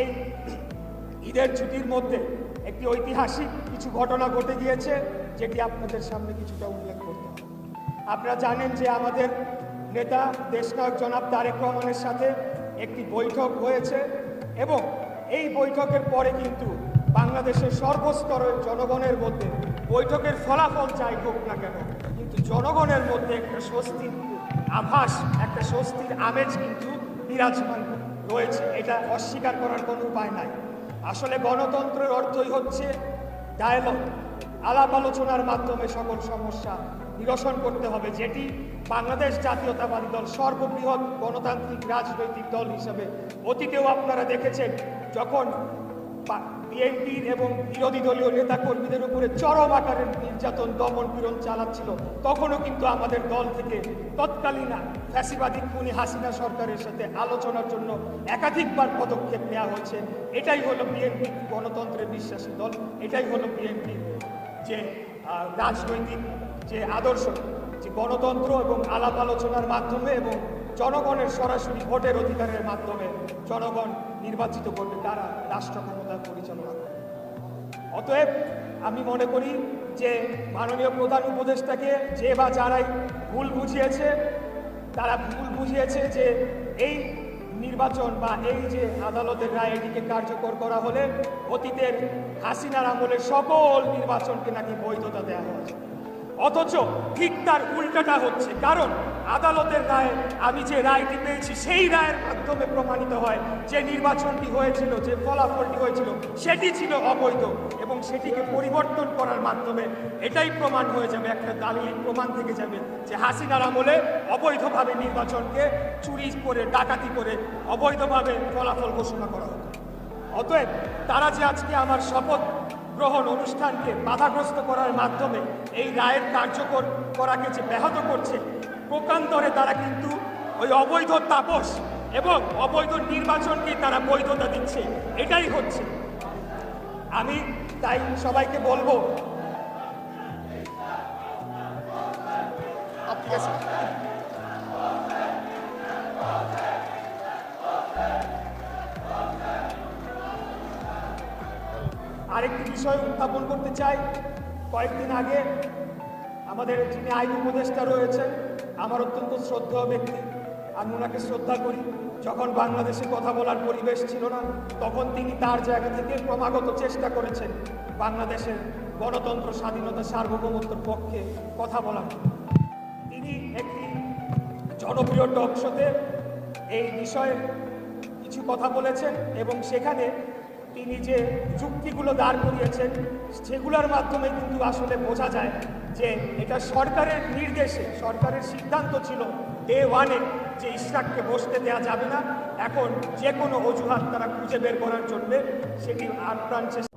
এই ঈদের ছুটির মধ্যে একটি ঐতিহাসিক কিছু ঘটনা ঘটে গিয়েছে, যেটি আপনাদের সামনে কিছুটা উল্লেখ করতে হবে। আপনারা জানেন যে আমাদের নেতা, দেশনায়ক জনাব তারেক রহমানের সাথে একটি বৈঠক হয়েছে এবং এই বৈঠকের পরে কিন্তু বাংলাদেশের সর্বস্তরের জনগণের মধ্যে বৈঠকের ফলাফল যাই হোক না কেন, কিন্তু জনগণের মধ্যে একটা স্বস্তির আভাস, একটা স্বস্তির আমেজ কিন্তু বিরাজমান রয়েছে এটা অস্বীকার করার কোনো উপায় নাই। আসলে গণতন্ত্রের অর্থই হচ্ছে ডায়ালগ আলাপ আলোচনার মাধ্যমে সকল সমস্যা নিরসন করতে হবে, যেটি বাংলাদেশ জাতীয়তাবাদী দল, সর্ববৃহৎ গণতান্ত্রিক রাজনৈতিক দল হিসেবে অতীতেও আপনারা দেখেছেন, যখন বিএনপির এবং বিরোধী দলীয় নেতাকর্মীদের উপরে চরম আকারের নির্যাতন, দমন পীড়ন চালাচ্ছিল। তখনও কিন্তু আমাদের দল থেকে তৎকালীন ফ্যাসিবাদী খুনি হাসিনা সরকারের সাথে আলোচনার জন্য একাধিকবার পদক্ষেপ নেওয়া হয়েছে। এটাই হলো বিএনপি গণতন্ত্রের বিশ্বাসী দল। এটাই হলো বিএনপির যে রাজনৈতিক যে আদর্শ, যে গণতন্ত্র এবং আলাপ আলোচনার মাধ্যমে এবং জনগণের সরাসরি ভোটের অধিকারের মাধ্যমে জনগণ নির্বাচিত করবে, তারা রাষ্ট্র ক্ষমতা পরিচালনা করবে। অতএব আমি মনে করি যে মাননীয় প্রধান উপদেষ্টাকে যে বা যারাই ভুল বুঝিয়েছে, তারা ভুল বুঝিয়েছে যে এই নির্বাচন বা এই যে আদালতের রায় এটিকে কার্যকর করা হলে অতীতের হাসিনার আমলের সকল নির্বাচনকে নাকি বৈধতা দেওয়া হয়েছে। অথচ ঠিক তার উল্টাটা হচ্ছে। কারণ আদালতের রায়ে আমি যে রায়টি পেয়েছি, সেই রায়ের মাধ্যমে প্রমাণিত হয় যে নির্বাচনটি হয়েছিল, যে ফলাফলটি হয়েছিল, সেটি ছিল অবৈধ এবং সেটিকে পরিবর্তন করার মাধ্যমে এটাই প্রমাণ হয়ে যাবে, একটা দালিলিক প্রমাণ থেকে যাবে যে হাসিনার আমলে অবৈধভাবে নির্বাচনকে চুরি করে, ডাকাতি করে অবৈধভাবে ফলাফল ঘোষণা করা হতো। অতএব তারা যে আজকে আমার শপথ গ্রহণ অনুষ্ঠানকে বাধাগ্রস্ত করার মাধ্যমে এই রায়ের কার্যকর করাকে যে ব্যাহত করছে, প্রকান্তরে তারা কিন্তু ওই অবৈধ তাপস এবং অবৈধ নির্বাচনকে তারা বৈধতা দিচ্ছে। এটাই হচ্ছে। আমি তাই সবাইকে বলব। আরেকটি বিষয় উত্থাপন করতে চাই। কয়েকদিন আগে আমাদের যিনি আইন উপদেষ্টা রয়েছেন, আমার অত্যন্ত শ্রদ্ধেয় ব্যক্তি, আমি ওনাকে শ্রদ্ধা করি। যখন বাংলাদেশে কথা বলার পরিবেশ ছিল না, তখন তিনি তার জায়গা থেকে ক্রমাগত চেষ্টা করেছেন বাংলাদেশের গণতন্ত্র, স্বাধীনতা, সার্বভৌমত্বের পক্ষে কথা বলার তিনি একটি জনপ্রিয় টক শোতে এই বিষয়ে কিছু কথা বলেছেন এবং সেখানে তিনি যে যুক্তিগুলো দাঁড় করিয়েছেন, সেগুলোর মাধ্যমে কিন্তু আসলে বোঝা যায় যে এটা সরকারের নির্দেশে, সরকারের সিদ্ধান্ত ছিল ডে ওয়ানে যে ইশরাককে বসতে দেওয়া যাবে না। এখন যে কোনো অজুহাত তারা খুঁজে বের করার জন্যে সেটি আপ্রাণ চেষ্টা